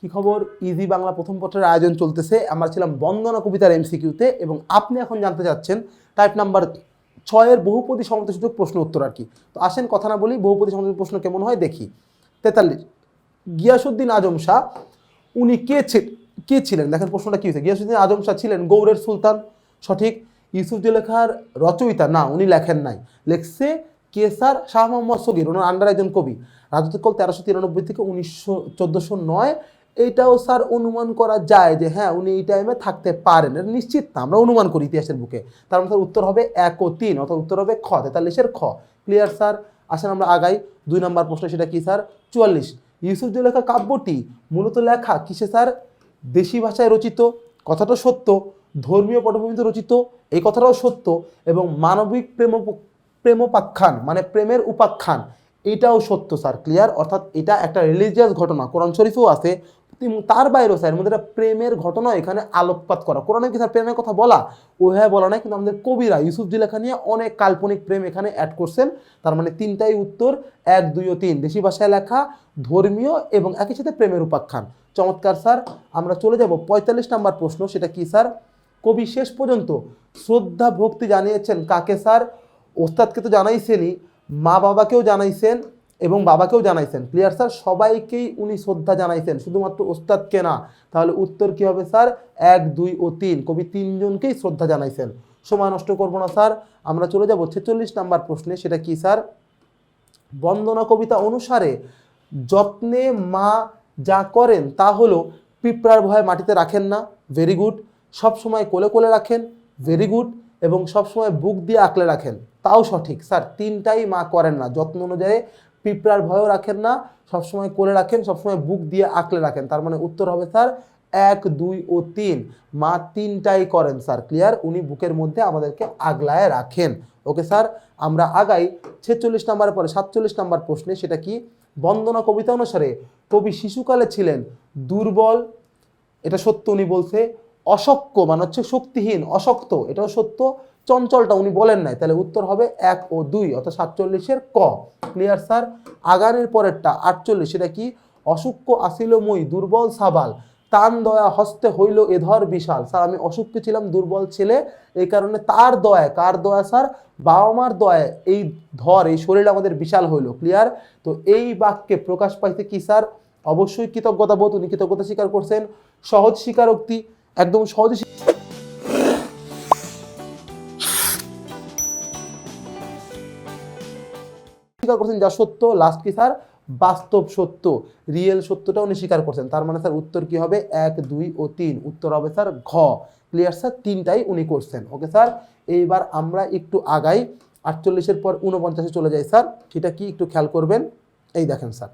কি খবর? ইজি বাংলা প্রথম পত্রের আয়োজন চলতেছে। আমরা ছিলাম বন্দনা কবিতার এমসিকিউতে এবং আপনি এখন জানতে চাচ্ছেন টাইপ নাম্বার ছয়ের বহুপদী সমতসূচক প্রশ্ন উত্তর আর কি। তো আসেন কথা না বলি, বহুপদী সমতাসূচক প্রশ্ন কেমন হয় দেখি। তেতাল্লিশ গিয়াসুদ্দিন আজম শাহ, উনি কে কে ছিলেন? দেখেন প্রশ্নটা কি হয়েছে? গিয়াসুদ্দিন আজম শাহ ছিলেন গৌড়ের সুলতান। সঠিক। ইউসুফ জুলেখার রচয়িতা? না, উনি লেখেন নাই। লেখছে কেসার শাহ মোহাম্মদ সগির, ওনার আন্ডার একজন কবি। রাজত্বকাল তেরোশো তিরানব্বই থেকে উনিশশো, চোদ্দোশো নয় এইটাও স্যার অনুমান করা যায় যে হ্যাঁ উনি এই টাইমে থাকতে পারেন। এটা নিশ্চিত না, আমরা অনুমান করি ইতিহাসের বুকে। তার মধ্যে উত্তর হবে এক ও তিন, অর্থাৎ উত্তর হবে খ, তেতাল্লিশের খ। Clear sir? আসেন আমরা আগাই। দুই নম্বর প্রশ্ন, সেটা কি, স্যার? চুয়াল্লিশ। ইউসুফ লেখা কাব্যটি মূলত লেখা কিসে, স্যার? দেশি ভাষায় রচিত, কথাটা সত্য, ধর্মীয় পটভূমিতে রচিত, এই কথাটাও সত্য, এবং মানবিক প্রেম প্রেমোপাখ্যান মানে প্রেমের উপাখ্যান, এটাও সত্য, স্যার। ক্লিয়ার অর্থাৎ এটা একটা রিলিজিয়াস ঘটনা, কোরআন শরীফেও আছে। তার বাইরেও স্যার একটা প্রেমের ঘটনা এখানে আলোকপাত করা। কোরআনে কি স্যার প্রেমের কথা বলা? ওইভাবে বলা নাই, কিন্তু আমাদের কবিরা ইউসুফ লেখা নিয়ে অনেক কাল্পনিক প্রেম এখানে অ্যাড করছেন। তার মানে তিনটাই উত্তর, এক, দুই ও তিন। দেশি ভাষায় লেখা, ধর্মীয় এবং একই সাথে প্রেমের উপাখ্যান। চমৎকার স্যার আমরা চলে যাব পঁয়তাল্লিশ নাম্বার প্রশ্ন, সেটা কি স্যার কবি শেষ পর্যন্ত শ্রদ্ধা, ভক্তি জানিয়েছেন কাকে স্যার ওস্তাদকে তো জানাইছেনই মা বাবাকেও জানাইছেন এবং বাবাকেও জানাইছেন। ক্লিয়ার স্যার সবাইকেই উনি শ্রদ্ধা জানাইছেন। শুধুমাত্র ওস্তাদকে না। তাহলে উত্তর কি হবে স্যার এক, দুই ও তিন। কবি তিনজনকেই শ্রদ্ধা জানাইছেন। সময় নষ্ট করব না স্যার আমরা চলে যাব ছেচল্লিশ নাম্বার প্রশ্নে। সেটা কি স্যার বন্দনা কবিতা অনুসারে যত্নে মা যা করেন তা হলো পিঁপড়ার ভয়ে মাটিতে রাখেন না। ভেরি গুড সবসময় কোলে কোলে রাখেন। ভেরি গুড এবং সবসময় বুক দিয়ে আঁকলে রাখেন। তাও সঠিক স্যার তিনটাই মা করেন না। যত্ন অনুযায়ী পিঁপড়ার ভয়ও রাখেন না, সবসময় কোলে রাখেন, সবসময় বুক দিয়ে আঁকলে রাখেন। তার মানে উত্তর হবে, স্যার, এক, দুই ও তিন। মা তিনটাই করেন, স্যার ক্লিয়ার উনি বুকের মধ্যে আমাদেরকে আগলায় রাখেন। ওকে স্যার, আমরা আগাই ছেচল্লিশ নাম্বার পরে, সাতচল্লিশ নাম্বার প্রশ্নে, সেটা কি? বন্দনা কবিতা অনুসারে, কবি শিশুকালে ছিলেন দুর্বল, এটা সত্য উনি বলছে অশক্য মানে হচ্ছে শক্তিহীন, অশক্ত, এটাও সত্য। চঞ্চলটা উনি বলেন নাই, তাহলে উত্তর হবে এক ও দুই, অর্থাৎ সাতচল্লিশের ক। ক্লিয়ার স্যার আগানের পরেরটা, আটচল্লিশ, সেটা কি? অসুক্ষ আসিল মই দুর্বল সাবাল, তান দয়া হস্তে হইল এধর বিশাল। স্যার আমি অসুক্ষ ছিলাম, দুর্বল ছেলে, এই কারণে তার দয়ায় কার দয়া স্যার বাবা মার দয়ায় এই ধর, এই শরীর আমাদের বিশাল হইল। ক্লিয়ার তো এই বাক্যে প্রকাশ পাইতে কি স্যার অবশ্যই কৃতজ্ঞতা বোধ উনি কৃতজ্ঞতা স্বীকার করছেন। সহজ স্বীকারোক্তি, একদম সহজ স্বীকার করছেন যা সত্য লাস্ট কি স্যার বাস্তব সত্য রিয়েল সত্যটা উনি স্বীকার করছেন। তার মানে স্যার উত্তর কি হবে? এক, দুই ও তিন। উত্তর হবে স্যার ঘ। ক্লিয়ার স্যার তিনটাই উনি করছেন। ওকে স্যার এইবার আমরা একটু আগাই। আটচল্লিশের পর উনপঞ্চাশে চলে যাই স্যার সেটা কি? একটু খেয়াল করবেন। এই দেখেন স্যার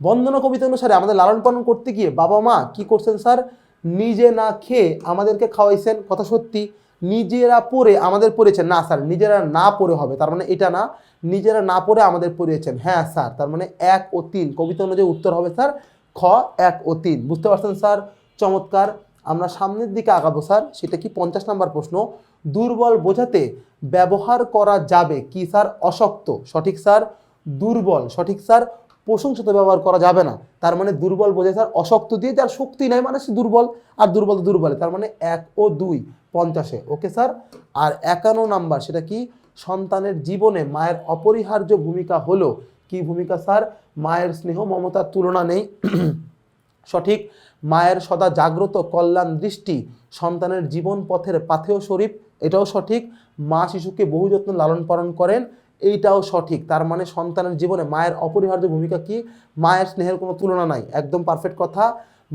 বন্দনা কবিতা অনুসারে আমাদের লালন পালন করতে গিয়ে বাবা মা কি করছেন স্যার নিজে না খেয়ে আমাদেরকে খাওয়াইছেন। কথা সত্যি। নিজেরা পড়ে আমাদের পড়েছেন। না, স্যার, নিজেরা না পড়ে হবে। তার মানে এটা না, নিজেরা না পড়ে আমাদের পড়িয়েছেন। হ্যাঁ স্যার, তার মানে এক ও তিন। কবিতা অনুযায়ী উত্তর হবে, স্যার, খ, এক ও তিন। বুঝতে পারছেন, স্যার? চমৎকার। আমরা সামনের দিকে আগাবো, স্যার। সেটা কি পঞ্চাশ নাম্বার প্রশ্ন? দুর্বল বোঝাতে ব্যবহার করা যাবে কি, স্যার? অশক্ত। সঠিক, স্যার? দুর্বল। সঠিক, স্যার? প্রশংসিত ব্যবহার করা যাবে না। তার মানে দুর্বল বোঝায় স্যার অশক্ত দিয়ে যার শক্তি নাই মানে সে দুর্বল, আর দুর্বল দুর্বল, তার মানে এক ও দুই, পঞ্চাশে। ওকে স্যার আর একান্ন নাম্বার, সেটা কি? সন্তানের জীবনে মায়ের অপরিহার্য ভূমিকা হলো কি ভূমিকা স্যার মায়ের স্নেহ মমতার তুলনা নেই। সঠিক। মায়ের সদা জাগ্রত কল্যাণ দৃষ্টি সন্তানের জীবন পথের পাথেয় শরীফ এটাও সঠিক। মা শিশুকে বহু যত্ন লালন পালন করেন এইটাও সঠিক। তার মানে সন্তানের জীবনে মায়ের অপরিহার্য ভূমিকা কি? মায়ের স্নেহের কোনো তুলনা নাই। একদম পারফেক্ট কথা।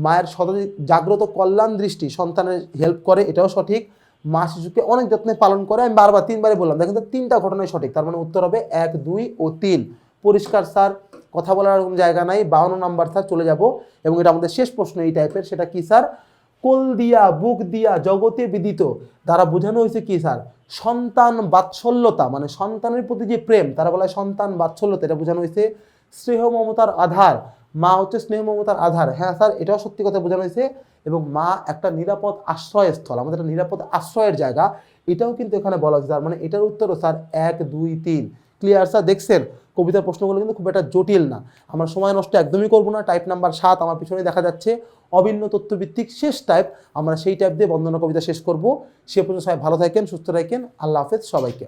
মায়ের সদা জাগ্রত কল্যাণ দৃষ্টি সন্তানের হেল্প করে, এটাও সঠিক। মা শিশুকে অনেক যত্নে পালন করে। আমি বারবার তিনবারই বললাম, দেখেন তো তিনটা ঘটনাই সঠিক। তার মানে উত্তর হবে এক, দুই ও তিন। পরিষ্কার স্যার কথা বলার কোনো জায়গা নাই। বাউন্ন নাম্বার স্যার চলে যাব। এবং এটা আমাদের শেষ প্রশ্ন এই টাইপের সেটা কি স্যার কোল দিয়া, বুক দিয়া জগতে বিদিত। দ্বারা বোঝানো হয়েছে কি, স্যার? সন্তান বাৎসল্যতা মানে সন্তানের প্রতি যে প্রেম, তারা বলা হয় সন্তান বাৎসল্যতা, এটা বোঝানো হয়েছে স্নেহ মমতার আধার। মা হচ্ছে স্নেহ মমতার আধার। হ্যাঁ স্যার, এটাও সত্যি কথা বোঝানো হয়েছে। এবং মা একটা নিরাপদ আশ্রয়স্থল, আমাদের একটা নিরাপদ আশ্রয়ের জায়গা। এটাও কিন্তু এখানে বলা হয়েছে তার মানে এটার উত্তরও, স্যার, এক, দুই, তিন। ক্লিয়ার স্যার, দেখছেন? কবিতার প্রশ্নগুলো কিন্তু খুব একটা জটিল না। আমরা সময় নষ্ট একদমই করব না। টাইপ নাম্বার সাত আমার পিছনে দেখা যাচ্ছে। অভিন্ন তথ্যভিত্তিক শেষ টাইপ আমরা সেই টাইপ দিয়ে বন্দনা কবিতা শেষ করব। সে পর্যন্ত সবাই ভালো থাকেন, সুস্থ থাকেন। আল্লাহ হাফেজ সবাইকে।